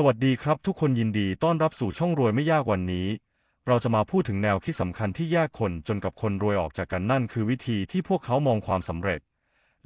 สวัสดีครับทุกคนยินดีต้อนรับสู่ช่องรวยไม่ยากวันนี้ เราจะมาพูดถึงแนวคิดสำคัญที่แยกคนจนกับคนรวยออกจากกันนั่นคือวิธีที่พวกเขามองความสำเร็จ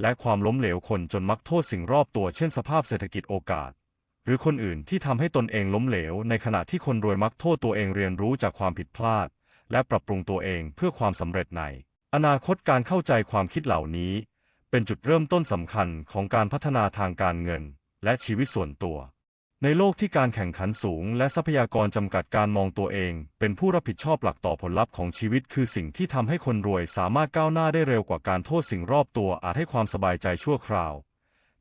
และความล้มเหลวคนจนมักโทษสิ่งรอบตัวเช่นสภาพเศรษฐกิจโอกาส หรือคนอื่นที่ทำให้ตนเองล้มเหลว ในขณะที่คนรวยมักโทษตัวเองเรียนรู้จากความผิดพลาด และปรับปรุงตัวเองเพื่อความสำเร็จใน อนาคตการเข้าใจความคิดเหล่านี้ เป็นจุดเริ่มต้นสำคัญของการพัฒนาทางการเงิน และชีวิตส่วนตัว ในโลกที่การแข่งขันสูงและทรัพยากรจำกัดการมองตัวเอง เป็นผู้รับผิดชอบหลักต่อผลลัพธ์ของชีวิต คือสิ่งที่ทำให้คนรวยสามารถก้าวหน้าได้เร็วกว่าการโทษสิ่งรอบตัวอาจให้ความสบายใจชั่วคราว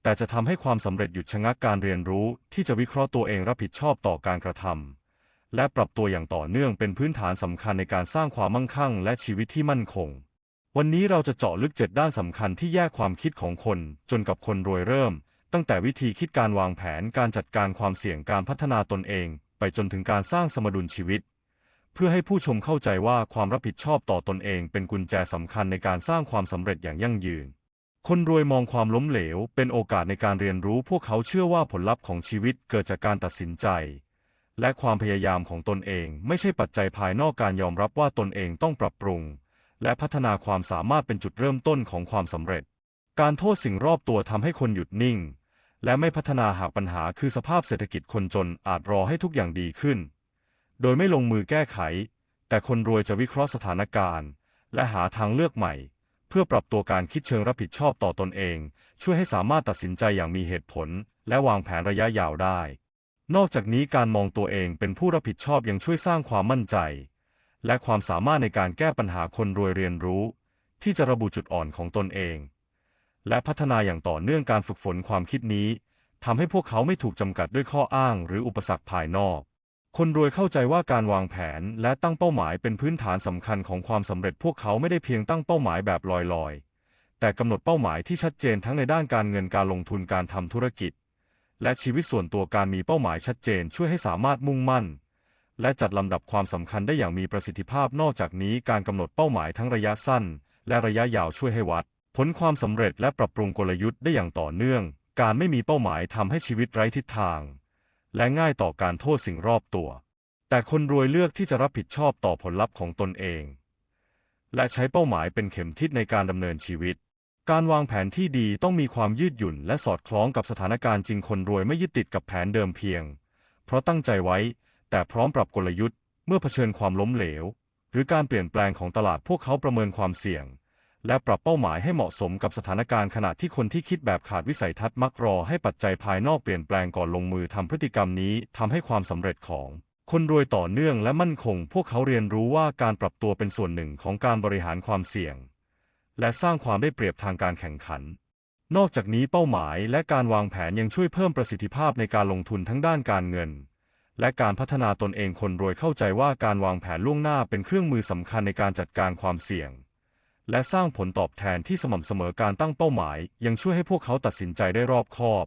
แต่จะทำให้ความสำเร็จหยุดชะงักการเรียนรู้ ที่จะวิเคราะห์ตัวเองรับผิดชอบต่อการกระทำและปรับตัวอย่างต่อเนื่องเป็นพื้นฐานสำคัญในการสร้างความมั่งคั่ง และชีวิตที่มั่นคง วันนี้เราจะเจาะลึกเจ็ดด้านสำคัญที่แยกความคิดของคน จนกับคนรวยเริ่ม ตั้งแต่วิธีคิดการวางแผนการจัดการความเสี่ยงการพัฒนาตนเอง ไปจนถึงการสร้างสมดุลชีวิต เพื่อให้ผู้ชมเข้าใจว่าความรับผิดชอบต่อตนเองเป็นกุญแจสำคัญในการสร้างความสำเร็จอย่างยั่งยืน คนรวยมองความล้มเหลว เป็นโอกาสในการเรียนรู้ พวกเขาเชื่อว่าผลลัพธ์ของชีวิตเกิดจากการตัดสินใจ และความพยายามของตนเอง ไม่ใช่ปัจจัยภายนอกการยอมรับว่าตนเองต้องปรับปรุง และพัฒนาความสามารถเป็นจุดเริ่มต้นของความสำเร็จ การโทษสิ่งรอบตัวทำให้คนหยุดนิ่ง และไม่พัฒนาหากปัญหาคือสภาพเศรษฐกิจคนจนอาจรอให้ทุกอย่างดีขึ้น โดยไม่ลงมือแก้ไข แต่คนรวยจะวิเคราะห์สถานการณ์ และหาทางเลือกใหม่ เพื่อปรับตัวการคิดเชิงรับผิดชอบต่อตนเอง ช่วยให้สามารถตัดสินใจอย่างมีเหตุผล และวางแผนระยะยาวได้ นอกจากนี้การมองตัวเองเป็นผู้รับผิดชอบยังช่วยสร้างความมั่นใจ และความสามารถในการแก้ปัญหาคนรวยเรียนรู้ ที่จะระบุจุดอ่อนของตนเอง และพัฒนาอย่างต่อเนื่องการฝึกฝนความคิดนี้ทำให้พวกเขาไม่ถูกจำกัดด้วยข้ออ้างหรืออุปสรรคภายนอก คนรวยเข้าใจว่าการวางแผนและตั้งเป้าหมายเป็นพื้นฐานสำคัญของความสำเร็จพวกเขาไม่ได้เพียงตั้งเป้าหมายแบบลอยๆ แต่กำหนดเป้าหมายที่ชัดเจนทั้งในด้านการเงินการลงทุนการทำธุรกิจ และชีวิตส่วนตัวการมีเป้าหมายชัดเจนช่วยให้สามารถมุ่งมั่น และจัดลำดับความสำคัญได้อย่างมีประสิทธิภาพนอกจากนี้การกำหนดเป้าหมายทั้งระยะสั้น และระยะยาวช่วยให้วัด ผลความสำเร็จและปรับปรุงกลยุทธ์ได้อย่างต่อเนื่อง การไม่มีเป้าหมายทำให้ชีวิตไร้ทิศทาง และง่ายต่อการโทษสิ่งรอบตัว แต่คนรวยเลือกที่จะรับผิดชอบต่อผลลัพธ์ของตนเอง และใช้เป้าหมายเป็นเข็มทิศในการดำเนินชีวิต การวางแผนที่ดีต้องมีความยืดหยุ่น และสอดคล้องกับสถานการณ์จริงคนรวยไม่ยึดติดกับแผนเดิมเพียง เพราะตั้งใจไว้ แต่พร้อมปรับกลยุทธ์ เมื่อเผชิญความล้มเหลว หรือการเปลี่ยนแปลงของตลาดพวกเขาประเมินความเสี่ยง และปรับเป้าหมายให้เหมาะสมกับสถานการณ์ขณะที่คนที่คิดแบบขาดวิสัยทัศน์มักรอให้ปัจจัยภายนอกเปลี่ยนแปลงก่อนลงมือทำพฤติกรรมนี้ทำให้ความสำเร็จของคนรวยต่อเนื่องและมั่นคง พวกเขาเรียนรู้ว่าการปรับตัวเป็นส่วนหนึ่งของการบริหารความเสี่ยง และสร้างความได้เปรียบทางการแข่งขัน นอกจากนี้เป้าหมายและการวางแผนยังช่วยเพิ่มประสิทธิภาพในการลงทุนทั้งด้านการเงิน และการพัฒนาตนเองคนรวยเข้าใจว่าการวางแผนล่วงหน้าเป็นเครื่องมือสำคัญในการจัดการความเสี่ยง และสร้างผลตอบแทนที่สม่ำเสมอการตั้งเป้าหมาย ยังช่วยให้พวกเขาตัดสินใจได้รอบคอบ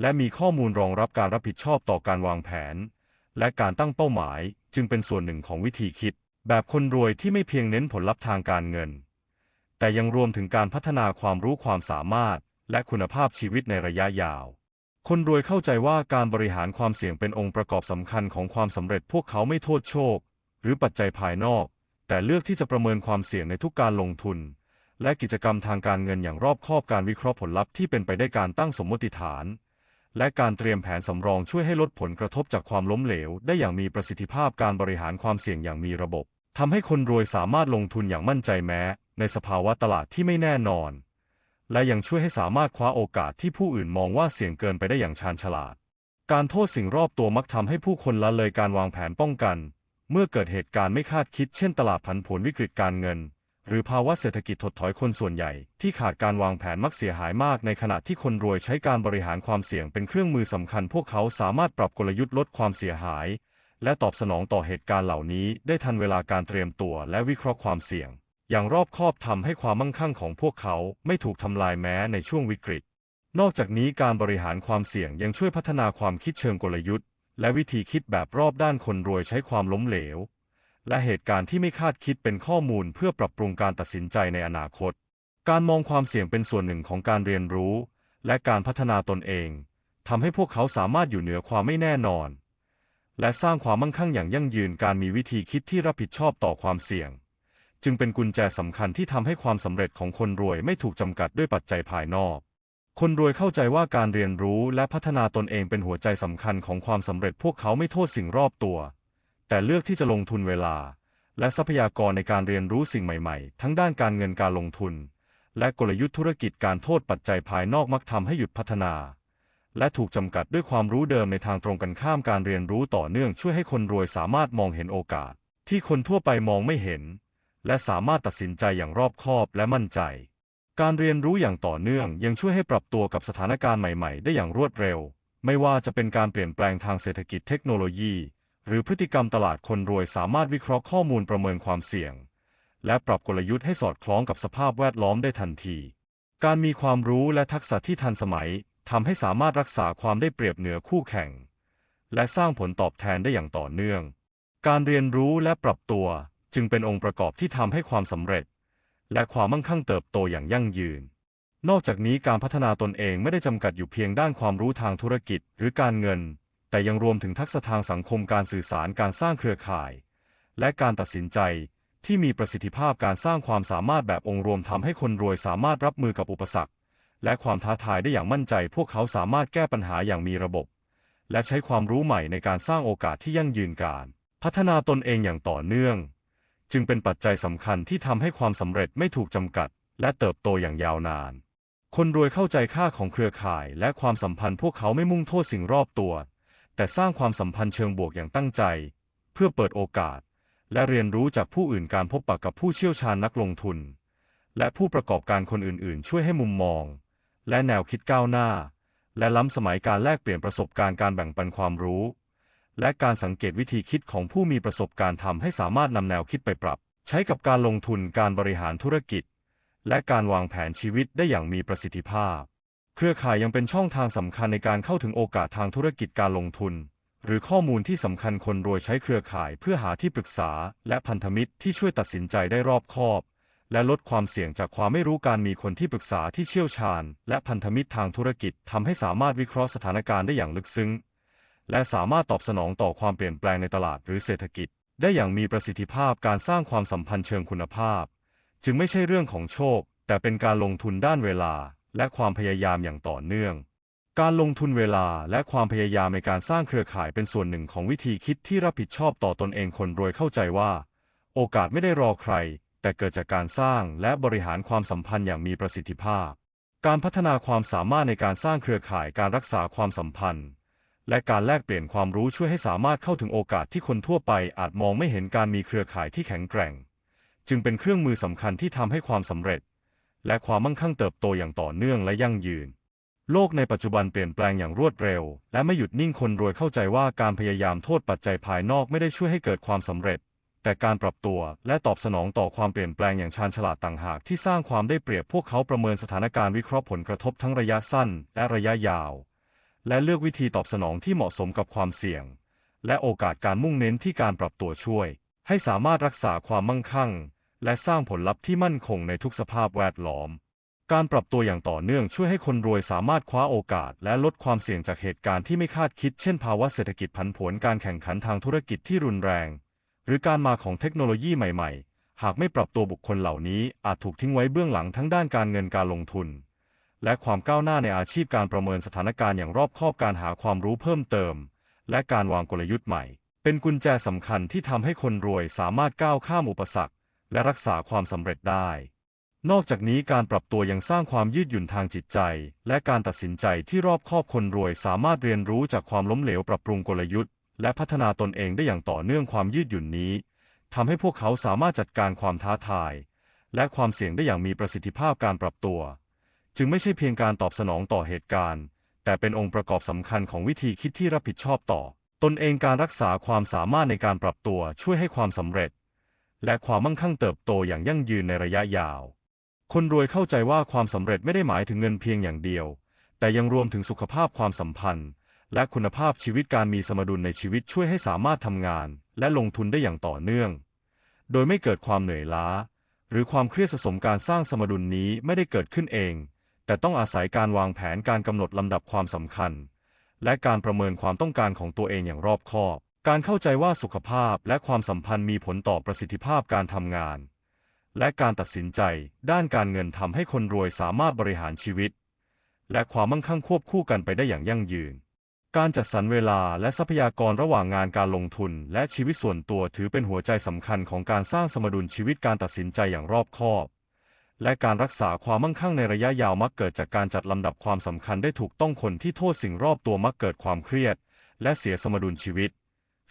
และมีข้อมูลรองรับการรับผิดชอบต่อการวางแผน และการตั้งเป้าหมายจึงเป็นส่วนหนึ่งของวิธีคิด แบบคนรวยที่ไม่เพียงเน้นผลลัพธ์ทางการเงิน แต่ยังรวมถึงการพัฒนาความรู้ความสามารถ และคุณภาพชีวิตในระยะยาว คนรวยเข้าใจว่าการบริหารความเสี่ยงเป็นองค์ประกอบสำคัญของความสำเร็จพวกเขาไม่โทษโชค หรือปัจจัยภายนอก แต่เลือกที่จะประเมินความเสี่ยงในทุกการลงทุน และกิจกรรมทางการเงินอย่างรอบคอบการวิเคราะห์ผลลัพธ์ที่เป็นไปได้การตั้งสมมติฐาน และการเตรียมแผนสำรองช่วยให้ลดผลกระทบจากความล้มเหลว ได้อย่างมีประสิทธิภาพการบริหารความเสี่ยงอย่างมีระบบทำให้คนรวยสามารถลงทุนอย่างมั่นใจแม้ ในสภาวะตลาดที่ไม่แน่นอน และยังช่วยให้สามารถคว้าโอกาสที่ผู้อื่นมองว่าเสี่ยงเกินไปได้อย่างชาญฉลาด การโทษสิ่งรอบตัวมักทำให้ผู้คนละเลยการวางแผนป้องกัน เมื่อเกิดเหตุการณ์ไม่คาดคิดเช่นตลาดผันผวนวิกฤตการเงิน หรือภาวะเศรษฐกิจถดถอยคนส่วนใหญ่ ที่ขาดการวางแผนมักเสียหายมากในขณะที่คนรวยใช้การบริหารความเสี่ยงเป็นเครื่องมือสำคัญ พวกเขาสามารถปรับกลยุทธ์ลดความเสียหาย และตอบสนองต่อเหตุการณ์เหล่านี้ ได้ทันเวลาการเตรียมตัวและวิเคราะห์ความเสี่ยง อย่างรอบคอบทำให้ความมั่งคั่งของพวกเขาไม่ถูกทำลายแม้ในช่วงวิกฤตนอกจากนี้การบริหารความเสี่ยงยังช่วยพัฒนาความคิดเชิงกลยุทธ์ และวิธีคิดแบบรอบด้านคนรวยใช้ความล้มเหลว และเหตุการณ์ที่ไม่คาดคิดเป็นข้อมูลเพื่อปรับปรุงการตัดสินใจในอนาคต การมองความเสี่ยงเป็นส่วนหนึ่งของการเรียนรู้ และการพัฒนาตนเองทำให้พวกเขาสามารถอยู่เหนือความไม่แน่นอน และสร้างความมั่งคั่งอย่างยั่งยืนการมีวิธีคิดที่รับผิดชอบต่อความเสี่ยง จึงเป็นกุญแจสำคัญที่ทำให้ความสำเร็จของคนรวยไม่ถูกจำกัดด้วยปัจจัยภายนอก คนรวยเข้าใจว่าการเรียนรู้และพัฒนาตนเองเป็นหัวใจสำคัญของความสำเร็จพวกเขาไม่โทษสิ่งรอบตัว แต่เลือกที่จะลงทุนเวลา และทรัพยากรในการเรียนรู้สิ่งใหม่ๆ ทั้งด้านการเงินการลงทุน และกลยุทธ์ธุรกิจการโทษปัจจัยภายนอกมักทำให้หยุดพัฒนา และถูกจำกัดด้วยความรู้เดิมในทางตรงกันข้ามการเรียนรู้ต่อเนื่องช่วยให้คนรวยสามารถมองเห็นโอกาส ที่คนทั่วไปมองไม่เห็น และสามารถตัดสินใจอย่างรอบคอบและมั่นใจ การเรียนรู้อย่างต่อเนื่องยังช่วยให้ปรับตัวกับสถานการณ์ใหม่ๆ ได้อย่างรวดเร็ว ไม่ว่าจะเป็นการเปลี่ยนแปลงทางเศรษฐกิจเทคโนโลยี หรือพฤติกรรมตลาดคนรวยสามารถวิเคราะห์ข้อมูลประเมินความเสี่ยง และปรับกลยุทธ์ให้สอดคล้องกับสภาพแวดล้อมได้ทันที การมีความรู้และทักษะที่ทันสมัยทำให้สามารถรักษาความได้เปรียบเหนือคู่แข่ง และสร้างผลตอบแทนได้อย่างต่อเนื่อง การเรียนรู้และปรับตัวจึงเป็นองค์ประกอบที่ทำให้ความสำเร็จ และความมั่งคั่งเติบโตอย่างยั่งยืน นอกจากนี้การพัฒนาตนเองไม่ได้จำกัดอยู่เพียงด้านความรู้ทางธุรกิจหรือการเงิน แต่ยังรวมถึงทักษะทางสังคมการสื่อสารการสร้างเครือข่าย และการตัดสินใจที่มีประสิทธิภาพการสร้างความสามารถแบบองค์รวมทำให้คนรวยสามารถรับมือกับอุปสรรค และความท้าทายได้อย่างมั่นใจ พวกเขาสามารถแก้ปัญหาอย่างมีระบบ และใช้ความรู้ใหม่ในการสร้างโอกาสที่ยั่งยืนการ พัฒนาตนเองอย่างต่อเนื่อง จึงเป็นปัจจัยสำคัญที่ทำให้ความสำเร็จไม่ถูกจำกัด และเติบโตอย่างยาวนาน คนรวยเข้าใจค่าของเครือข่ายและความสัมพันธ์พวกเขาไม่มุ่งโทษสิ่งรอบตัว แต่สร้างความสัมพันธ์เชิงบวกอย่างตั้งใจ เพื่อเปิดโอกาส และเรียนรู้จากผู้อื่นการพบปะกับผู้เชี่ยวชาญนักลงทุน และผู้ประกอบการคนอื่นๆ ช่วยให้มุมมอง และแนวคิดก้าวหน้า และล้ำสมัยการแลกเปลี่ยนประสบการณ์การแบ่งปันความรู้ และการสังเกตวิธีคิดของผู้มีประสบการณ์ทำให้สามารถนำแนวคิดไปปรับ ใช้กับการลงทุนการบริหารธุรกิจ และการวางแผนชีวิตได้อย่างมีประสิทธิภาพ เครือข่ายยังเป็นช่องทางสำคัญในการเข้าถึงโอกาสทางธุรกิจการลงทุน หรือข้อมูลที่สำคัญคนรวยใช้เครือข่ายเพื่อหาที่ปรึกษา และพันธมิตรที่ช่วยตัดสินใจได้รอบคอบ และลดความเสี่ยงจากความไม่รู้การมีคนที่ปรึกษาที่เชี่ยวชาญ และพันธมิตรทางธุรกิจทำให้สามารถวิเคราะห์สถานการณ์ได้อย่างลึกซึ้ง และสามารถตอบสนองต่อความเปลี่ยนแปลงในตลาดหรือเศรษฐกิจ ได้อย่างมีประสิทธิภาพการสร้างความสัมพันธ์เชิงคุณภาพ จึงไม่ใช่เรื่องของโชค แต่เป็นการลงทุนด้านเวลา และความพยายามอย่างต่อเนื่อง การลงทุนเวลาและความพยายามในการสร้างเครือข่ายเป็นส่วนหนึ่งของวิธีคิดที่รับผิดชอบต่อตนเองคนรวยเข้าใจว่า โอกาสไม่ได้รอใคร แต่เกิดจากการสร้างและบริหารความสัมพันธ์อย่างมีประสิทธิภาพ การพัฒนาความสามารถในการสร้างเครือข่ายการรักษาความสัมพันธ์ และการแลกเปลี่ยนความรู้ช่วยให้สามารถเข้าถึงโอกาสที่คนทั่วไปอาจมองไม่เห็นการมีเครือข่ายที่แข็งแกร่ง จึงเป็นเครื่องมือสำคัญที่ทำให้ความสำเร็จ และความมั่งคั่งเติบโตอย่างต่อเนื่องและยั่งยืน โลกในปัจจุบันเปลี่ยนแปลงอย่างรวดเร็ว และไม่หยุดนิ่งคนรวยเข้าใจว่าการพยายามโทษปัจจัยภายนอกไม่ได้ช่วยให้เกิดความสำเร็จ แต่การปรับตัวและตอบสนองต่อความเปลี่ยนแปลงอย่างชาญฉลาดต่างหากที่สร้างความได้เปรียบพวกเขาประเมินสถานการณ์วิเคราะห์ผลกระทบทั้งระยะสั้น และระยะยาว และเลือกวิธีตอบสนองที่เหมาะสมกับความเสี่ยง และโอกาสการมุ่งเน้นที่การปรับตัวช่วย ให้สามารถรักษาความมั่งคั่ง และสร้างผลลัพธ์ที่มั่นคงในทุกสภาพแวดล้อม การปรับตัวอย่างต่อเนื่องช่วยให้คนรวยสามารถคว้าโอกาส และลดความเสี่ยงจากเหตุการณ์ที่ไม่คาดคิด เช่น ภาวะเศรษฐกิจผันผวนการแข่งขันทางธุรกิจที่รุนแรง หรือการมาของเทคโนโลยีใหม่ ๆ หากไม่ปรับตัวบุคคลเหล่านี้อาจถูกทิ้งไว้เบื้องหลังทั้งด้านการเงินการลงทุน และความก้าวหน้าในอาชีพการประเมินสถานการณ์อย่างรอบคอบการหาความรู้เพิ่มเติม และการวางกลยุทธ์ใหม่ เป็นกุญแจสำคัญที่ทำให้คนรวยสามารถก้าวข้ามอุปสรรค และรักษาความสำเร็จได้ นอกจากนี้การปรับตัวยังสร้างความยืดหยุ่นทางจิตใจ และการตัดสินใจที่รอบคอบคนรวยสามารถเรียนรู้จากความล้มเหลวปรับปรุงกลยุทธ์ และพัฒนาตนเองได้อย่างต่อเนื่องความยืดหยุ่นนี้ทำให้พวกเขาสามารถจัดการความท้าทาย และความเสี่ยงได้อย่างมีประสิทธิภาพการปรับตัว จึงไม่ใช่เพียงการตอบสนองต่อเหตุการณ์ แต่เป็นองค์ประกอบสำคัญของวิธีคิดที่รับผิดชอบต่อ ตนเองการรักษาความสามารถในการปรับตัวช่วยให้ความสำเร็จ และความมั่งคั่งเติบโตอย่างยั่งยืนในระยะยาว คนรวยเข้าใจว่าความสำเร็จไม่ได้หมายถึงเงินเพียงอย่างเดียว แต่ยังรวมถึงสุขภาพความสัมพันธ์ และคุณภาพชีวิตการมีสมดุลในชีวิตช่วยให้สามารถทำงาน และลงทุนได้อย่างต่อเนื่อง โดยไม่เกิดความเหนื่อยล้า หรือความเครียดสะสมการสร้างสมดุลนี้ไม่ได้เกิดขึ้นเอง แต่ต้องอาศัยการวางแผนการกำหนดลำดับความสำคัญ และการประเมินความต้องการของตัวเองอย่างรอบคอบ การเข้าใจว่าสุขภาพและความสัมพันธ์มีผลต่อประสิทธิภาพการทำงาน และการตัดสินใจด้านการเงินทำให้คนรวยสามารถบริหารชีวิต และความมั่งคั่งควบคู่กันไปได้อย่างยั่งยืน การจัดสรรเวลาและทรัพยากรระหว่างงานการลงทุน และชีวิตส่วนตัวถือเป็นหัวใจสำคัญของการสร้างสมดุลชีวิตการตัดสินใจอย่างรอบคอบ และการรักษาความมั่งคั่งในระยะยาวมักเกิดจากการจัดลำดับความสำคัญได้ถูกต้องคนที่โทษสิ่งรอบตัวมักเกิดความเครียด และเสียสมดุลชีวิต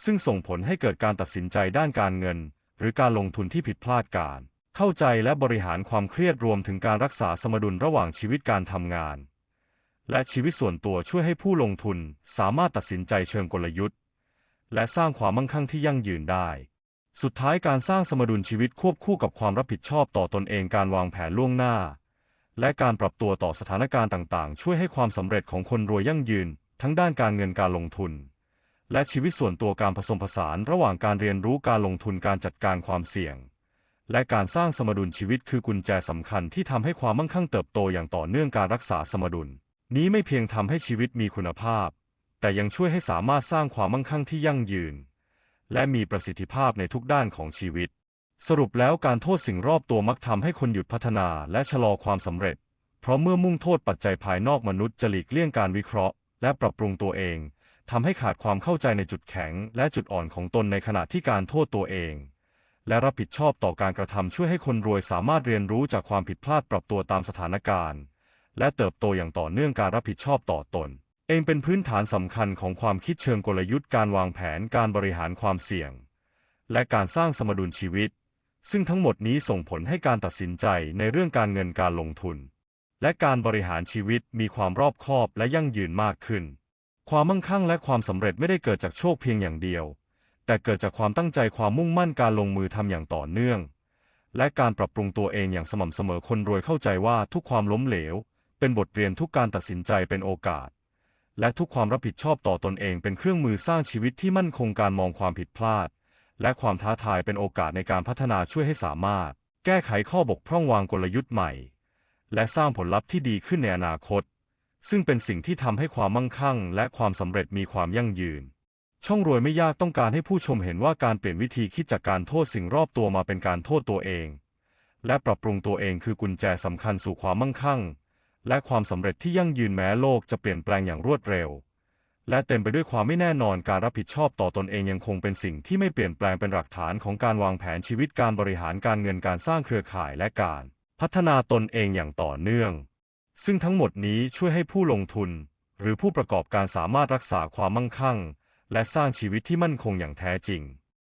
ซึ่งส่งผลให้เกิดการตัดสินใจด้านการเงิน หรือการลงทุนที่ผิดพลาดการ เข้าใจและบริหารความเครียดรวมถึงการรักษาสมดุลระหว่างชีวิตการทำงาน และชีวิตส่วนตัวช่วยให้ผู้ลงทุนสามารถตัดสินใจเชิงกลยุทธ์ และสร้างความมั่งคั่งที่ยั่งยืนได้ สุดท้ายการสร้างสมดุลชีวิตควบคู่กับความรับผิดชอบต่อตนเองการวางแผนล่วงหน้า และการปรับตัวต่อสถานการณ์ต่างๆ ช่วยให้ความสำเร็จของคนรวยยั่งยืน ทั้งด้านการเงินการลงทุน และชีวิตส่วนตัวการผสมผสานระหว่างการเรียนรู้การลงทุนการจัดการความเสี่ยง และการสร้างสมดุลชีวิตคือกุญแจสำคัญที่ทำให้ความมั่งคั่งเติบโตอย่างต่อเนื่องการรักษาสมดุล นี้ไม่เพียงทำให้ชีวิตมีคุณภาพ แต่ยังช่วยให้สามารถสร้างความมั่งคั่งที่ยั่งยืน และมีประสิทธิภาพในทุกด้านของชีวิต สรุปแล้วการโทษสิ่งรอบตัวมักทำให้คนหยุดพัฒนาและชะลอความสำเร็จ เพราะเมื่อมุ่งโทษปัจจัยภายนอกมนุษย์จะหลีกเลี่ยงการวิเคราะห์ และปรับปรุงตัวเองทำให้ขาดความเข้าใจในจุดแข็งและจุดอ่อนของตนในขณะที่การโทษตัวเอง และรับผิดชอบต่อการกระทำช่วยให้คนรวยสามารถเรียนรู้จากความผิดพลาดปรับตัวตามสถานการณ์ และเติบโตอย่างต่อเนื่องการรับผิดชอบต่อตน เองเป็นพื้นฐานสำคัญของความคิดเชิงกลยุทธ์การวางแผนการบริหารความเสี่ยง และการสร้างสมดุลชีวิต ซึ่งทั้งหมดนี้ส่งผลให้การตัดสินใจในเรื่องการเงินการลงทุน และการบริหารชีวิตมีความรอบคอบและยั่งยืนมากขึ้น ความมั่งคั่งและความสำเร็จไม่ได้เกิดจากโชคเพียงอย่างเดียว แต่เกิดจากความตั้งใจความมุ่งมั่นการลงมือทำอย่างต่อเนื่อง และการปรับปรุงตัวเองอย่างสม่ำเสมอคนรวยเข้าใจว่าทุกความล้มเหลว เป็นบทเรียนทุกการตัดสินใจเป็นโอกาส และทุกความรับผิดชอบต่อตนเองเป็นเครื่องมือสร้างชีวิตที่มั่นคงการมองความผิดพลาด และความท้าทายเป็นโอกาสในการพัฒนาช่วยให้สามารถ แก้ไขข้อบกพร่องวางกลยุทธ์ใหม่ และสร้างผลลัพธ์ที่ดีขึ้นในอนาคต ซึ่งเป็นสิ่งที่ทำให้ความมั่งคั่ง และความสำเร็จมีความยั่งยืน ช่องรวยไม่ยากต้องการให้ผู้ชมเห็นว่าการเปลี่ยนวิธีคิดจากการโทษสิ่งรอบตัวมาเป็นการโทษตัวเอง และปรับปรุงตัวเองคือกุญแจสำคัญสู่ความมั่งคั่ง และความสำเร็จที่ยั่งยืนแม้โลกจะเปลี่ยนแปลงอย่างรวดเร็ว และเต็มไปด้วยความไม่แน่นอนการรับผิดชอบต่อตนเองยังคงเป็นสิ่งที่ไม่เปลี่ยนแปลงเป็นหลักฐานของการวางแผนชีวิตการบริหารการเงินการสร้างเครือข่ายและการพัฒนาตนเองอย่างต่อเนื่อง ซึ่งทั้งหมดนี้ช่วยให้ผู้ลงทุน หรือผู้ประกอบการสามารถรักษาความมั่งคั่ง และสร้างชีวิตที่มั่นคงอย่างแท้จริง